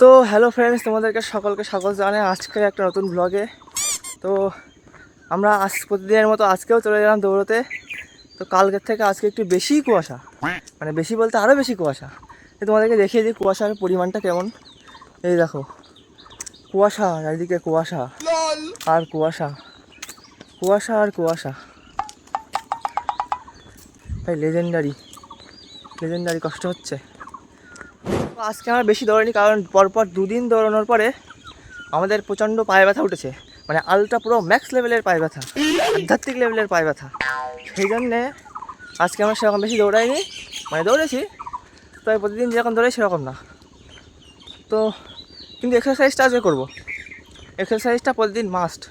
তো hello friends তোমাদেরকে সকলকে সকল জানাই আজকে একটা নতুন ব্লগে তো আমরা আজ প্রতিদিনের মতো আজকেও চলে গেলাম দৌড়তে। তো কালকের থেকে আজকে একটু বেশি কুয়াশা মানে বেশি বলতে আরও বেশি কুয়াশা। তোমাদেরকে দেখিয়ে দিই কুয়াশার পরিমাণটা কেমন। এই দেখো, কুয়াশা, চারিদিকে কুয়াশা, আর কুয়াশা কুয়াশা আর কুয়াশা। তাই লেজেন্ডারি লেজেন্ডারি কষ্ট হচ্ছে। আজকে আমরা বেশি দৌড়াইনি, কারণ পরপর দুদিন দৌড়ানোর পরে আমাদের প্রচণ্ড পায়ে ব্যথা উঠেছে। মানে আলট্রা পুরো ম্যাক্স লেভেলের পায়ে ব্যথা, আধ্যাত্মিক লেভেলের পায়ে ব্যথা। সেই জন্যে আজকে আমরা সেরকম বেশি দৌড়াইনি মানে দৌড়েছি তো প্রতিদিন যেরকম দৌড়াই সেরকম না। তো কিন্তু এক্সারসাইজটা আজকে করব। এক্সারসাইজটা প্রতিদিন মাস্ট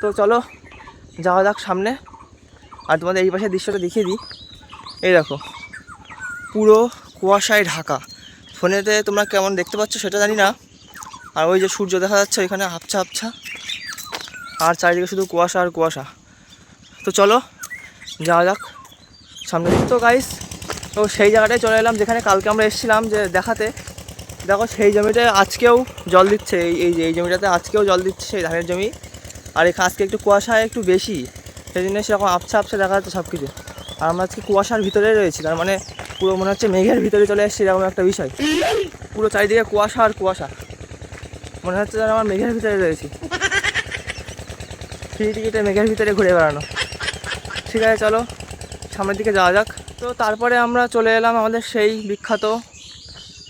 তো চলো, যাওয়া যাক সামনে। আর তোমাদের এই পাশের দৃশ্যটা দেখিয়ে দিই। এই দেখো, পুরো কুয়াশায় ঢাকা। ফোনেতে তোমরা কেমন দেখতে পাচ্ছ সেটা জানি না। আর ওই যে সূর্য দেখা যাচ্ছে ওইখানে আবছা আবছা আর চারিদিকে শুধু কুয়াশা আর কুয়াশা। তো চলো, যাওয়া যাক। সামনে তো গাইস তো সেই জায়গাটায় চলে এলাম যেখানে কালকে আমরা এসেছিলাম যে দেখাতে। দেখো সেই জমিটায় আজকেও জল দিচ্ছে, এই এই যে, এই জমিটাতে আজকেও জল দিচ্ছে সেই ধানের জমি। আর এখানে আজকে একটু কুয়াশা একটু বেশি। সেই জন্য সেরকম আবছা আবছা দেখা যাচ্ছে সব কিছু আর আমরা আজকে কুয়াশার ভিতরে রয়েছি, তার মানে পুরো মনে হচ্ছে মেঘের ভিতরে চলে এসেছি, এরকম একটা বিষয়। পুরো চারিদিকে কুয়াশা আর কুয়াশা। মনে হচ্ছে যেন আমার মেঘের ভিতরে রয়েছি। ফ্রি টিকিটে মেঘের ভিতরে ঘুরে বেড়ানো। ঠিক আছে, চলো, সামনের দিকে যাওয়া যাক। তো তারপরে আমরা চলে এলাম আমাদের সেই বিখ্যাত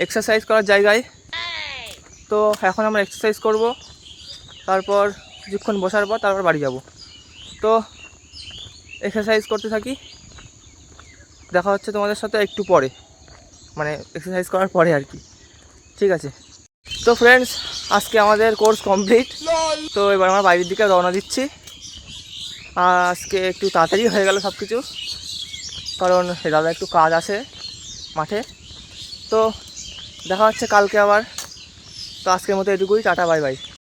এক্সারসাইজ করার জায়গায়। তো এখন আমরা এক্সারসাইজ করব, তারপর কিছুক্ষণ বসার পর তারপর বাড়ি যাব। তো এক্সারসাইজ করতে থাকি। দেখা হচ্ছে তোমাদের সাথে একটু পরে। মানে এক্সারসাইজ করার পরে আর কি। ঠিক আছে? তো ফ্রেন্ডস আজকে আমাদের কোর্স কমপ্লিট তো এবার আমরা বাইরের দিকে রওনা দিচ্ছি। আজকে একটু তাড়াতাড়ি হয়ে গেল সব কিছু কারণ দাদা একটু কাজ আছে মাঠে। তো দেখা হচ্ছে কালকে আবার। তো আজকের মতো এটুকুই, টাটা বাই বাই